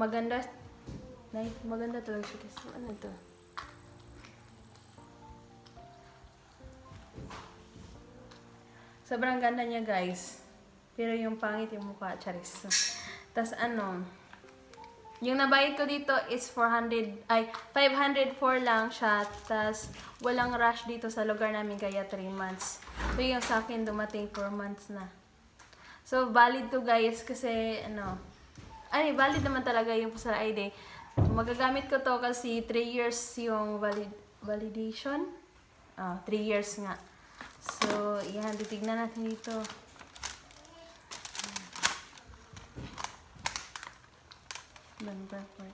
Maganda. Nay, maganda talaga siya kasi ano to? Sobrang ganda niya, guys. Pero yung pangit yung mukha, charis. Tapos ano, yung nabayad ko dito is 400, ay, 504 lang siya. Tapos, walang rush dito sa lugar namin kaya 3 months. So, yung sa akin dumating 4 months na. So, valid to guys kasi, ano, ay, valid naman talaga yung sa ID. Magagamit ko to kasi 3 years yung valid, validation. Ah, 3 years nga. So, yan, titignan natin dito. Number 14.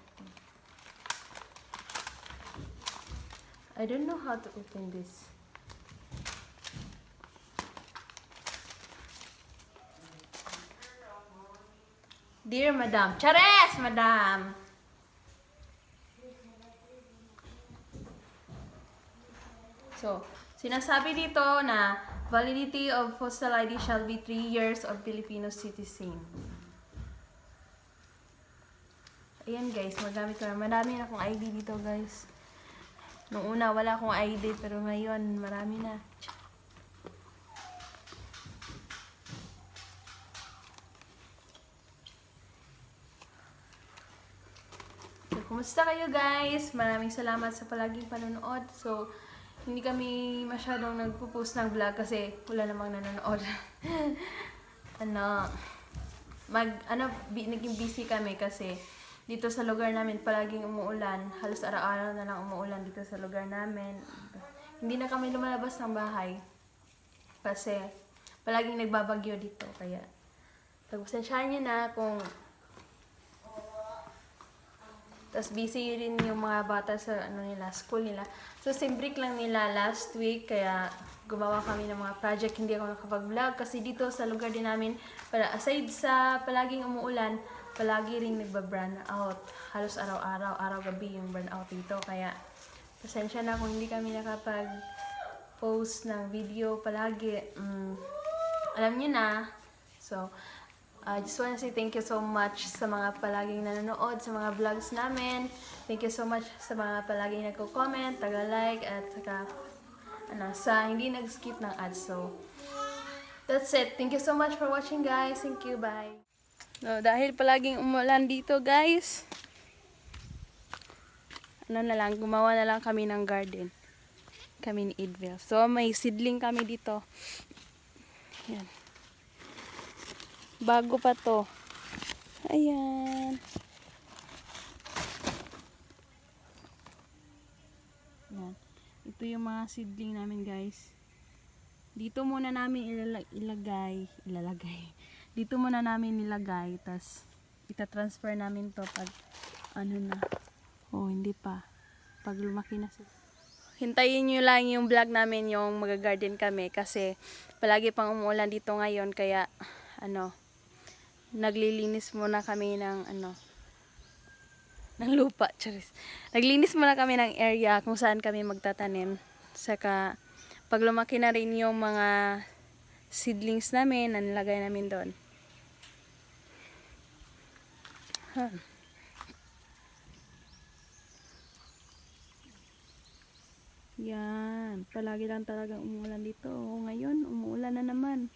I don't know how to open this. Dear Madam. Chares, Madam! So, sinasabi dito na validity of postal ID shall be 3 years of Filipino citizen. Ayan guys, magamit ko. Marami na akong ID dito guys. Nung una, wala akong ID, pero ngayon, marami na. Kumusta kayo guys? Maraming salamat sa palaging panonood. So, hindi kami masyadong nagpo-post ng vlog kasi wala namang nanonood. ano, mag, ano, bi, naging busy kami kasi dito sa lugar namin palaging umuulan. Halos araw-araw na lang umuulan dito sa lugar namin. Hindi na kami lumalabas ng bahay kasi palaging nagbabagyo dito. Kaya, pagpasensyahan nyo na kung tapos busy rin yung mga bata sa ano nila, school nila. So, sim lang nila last week, kaya gumawa kami ng mga project. Hindi ako nakapag-vlog kasi dito sa lugar din namin, para aside sa palaging umuulan, palagi rin nagba-burn out. Halos araw-araw, araw-gabi yung burn out dito. Kaya, pasensya na kung hindi kami nakapag-post ng video palagi. Mm, alam niyo na. So, I just want to say thank you so much sa mga palaging nanonood sa mga vlogs namin. Thank you so much sa mga palaging nagko-comment, taga-like, at saka ano, sa hindi nag-skip ng ads. So, that's it. Thank you so much for watching guys. Thank you. Bye. So, dahil palaging umulan dito, guys, ano na lang, gumawa na lang kami ng garden. Kami ni Idville. So, may seedling kami dito. Yan. Bago pa to. Ayan. Yan. Ito yung mga seedling namin, guys. Dito muna namin ilala- ilagay, ilalagay. Dito muna namin nilagay, tas ita-transfer namin to pag ano na. Oh, hindi pa. Pag lumaki na sila. Hintayin nyo lang yung vlog namin yung mag-garden kami kasi palagi pang umuulan dito ngayon kaya ano naglilinis muna kami ng ano ng lupa, charis. Naglinis muna kami ng area kung saan kami magtatanim. Saka pag lumaki na rin yung mga seedlings namin na nilagay namin doon. Huh. Yan. Palagi lang talagang umuulan dito. O, ngayon, umuulan na naman.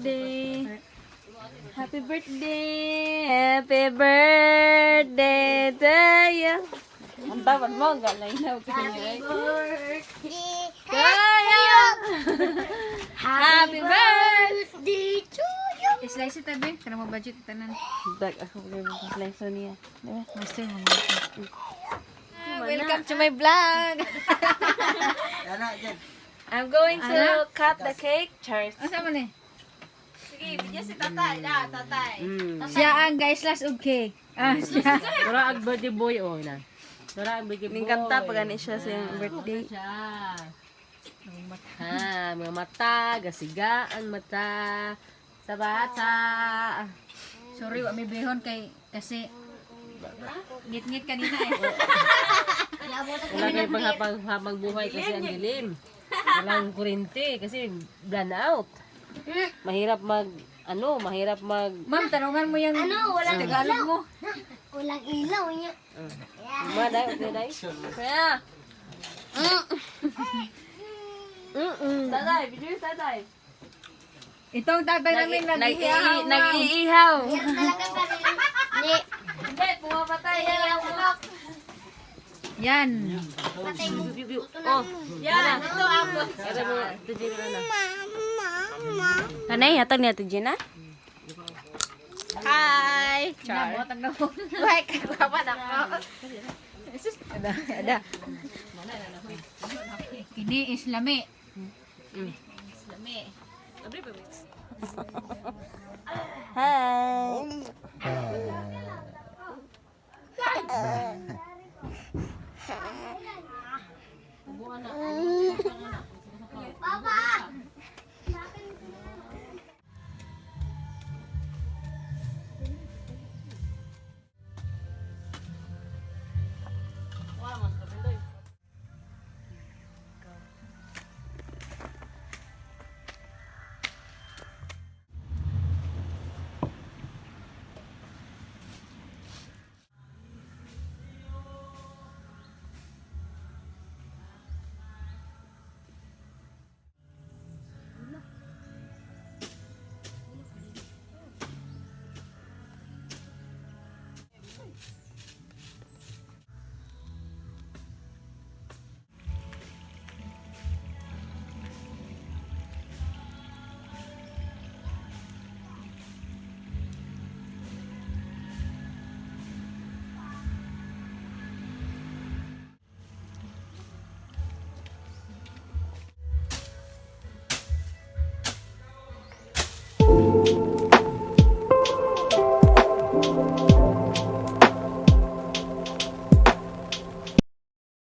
Day. Happy birthday! Happy birthday to you! Ang tawag mo, galay na. Happy birthday Kaya! Happy birthday to you! Slice ita be, kana mo budget tanan. Dag ako yung slice niya. Master mo. Welcome to my vlog! I'm going to cut the cake. Cheers. Asa man eh? Sige, video si tatay na, tatay. Siya ang guys last og cake. Ah, siya. Dora ang birthday boy oh na. Dora ang birthday boy. Ning kanta pag gani siya sa iyang birthday. Siya. Ha, mga mata, gasiga ang mata sa bata. Sorry, wa may behon kay kasi ngit-ngit kanina eh. Wala kayo panghapang habang buhay kasi ang dilim. Walang kurente kasi blackout out. Mahirap mag ano, mahirap mag Ma'am, tanungan mo yung ano, wala Tagalog mo. Walang ilaw niya. Ma dai, okay dai. Kaya. Tatay, video si tatay. Itong tatay namin naghihiyaw. Nag-i- Nag-iihaw. Yan talaga. Ni, Hindi, pumapatay. ayaw ko. Yan. Patay mo. Oh, Yan, ito ako. tujin na na. Kanay, hatag niya ito, Gina? Hi! Char. Why, kagwapa na ko. Ada, ada. Kini is lami. Hi!